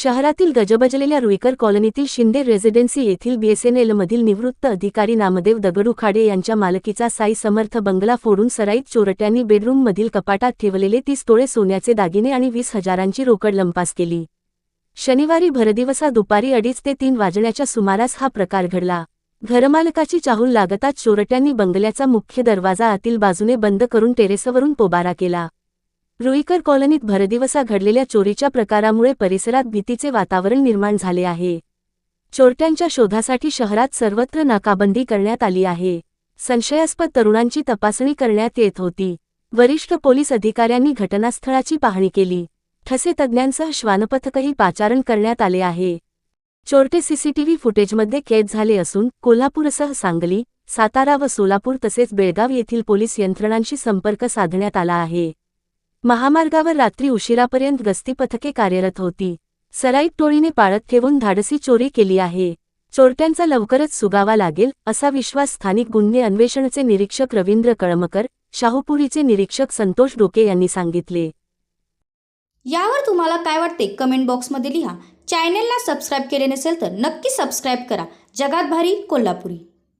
शहरातील गजबजलेल्या रुईकर कॉलनीतील शिंदे रेसिडेन्सी येथील बीएसएनएलमधील निवृत्त अधिकारी नामदेव दगडूखाडे यांच्या मालकीचा साई समर्थ बंगला फोडून सराईत चोरट्यांनी बेडरूममधील कपाटात ठेवलेले तीस तोळे सोन्याचे दागिने आणि वीस हजारांची रोकड लंपास केली. शनिवारी भरदिवसा दुपारी अडीच ते तीन वाजण्याच्या सुमारास हा प्रकार घडला. घरमालकाची चाहूल लागताच चोरट्यांनी बंगल्याचा मुख्य दरवाजा आतील बाजूने बंद करून टेरेसवरून पोबारा केला. रुईकर कॉलनीत भरदिवसा घडलेल्या चोरीच्या प्रकारामुळे परिसरात भीतीचे वातावरण निर्माण झाले आहे. चोरट्यांच्या शोधासाठी शहरात सर्वत्र नाकाबंदी करण्यात आली आहे. संशयास्पद तरुणांची तपासणी करण्यात येत होती. वरिष्ठ पोलीस अधिकाऱ्यांनी घटनास्थळाची पाहणी केली. ठसे तज्ज्ञांसह श्वानपथकही पाचारण करण्यात आले आहे. चोरटे सीसीटीव्ही फुटेजमध्ये कैद झाले असून कोल्हापूरसह सांगली सातारा व सोलापूर तसेच बेळगाव येथील पोलीस यंत्रणांशी संपर्क साधण्यात आला आहे. महामार्गावर रात्री उशिरापर्यंत गस्ती पथके कार्यरत होती. सराईत टोळीने पाळत ठेवून धाडसी चोरी केली आहे. चोरट्यांचा लवकरच सुगावा लागेल असा विश्वास स्थानिक गुन्हे अन्वेषणचे निरीक्षक रवींद्र कळमकर शाहूपुरीचे निरीक्षक संतोष डोके यांनी सांगितले. यावर तुम्हाला काय वाटते? कमेंट बॉक्समध्ये लिहा. चॅनेलला सबस्क्राईब केले नसेल तर नक्की सबस्क्राईब करा. जगात भारी कोल्हापुरी.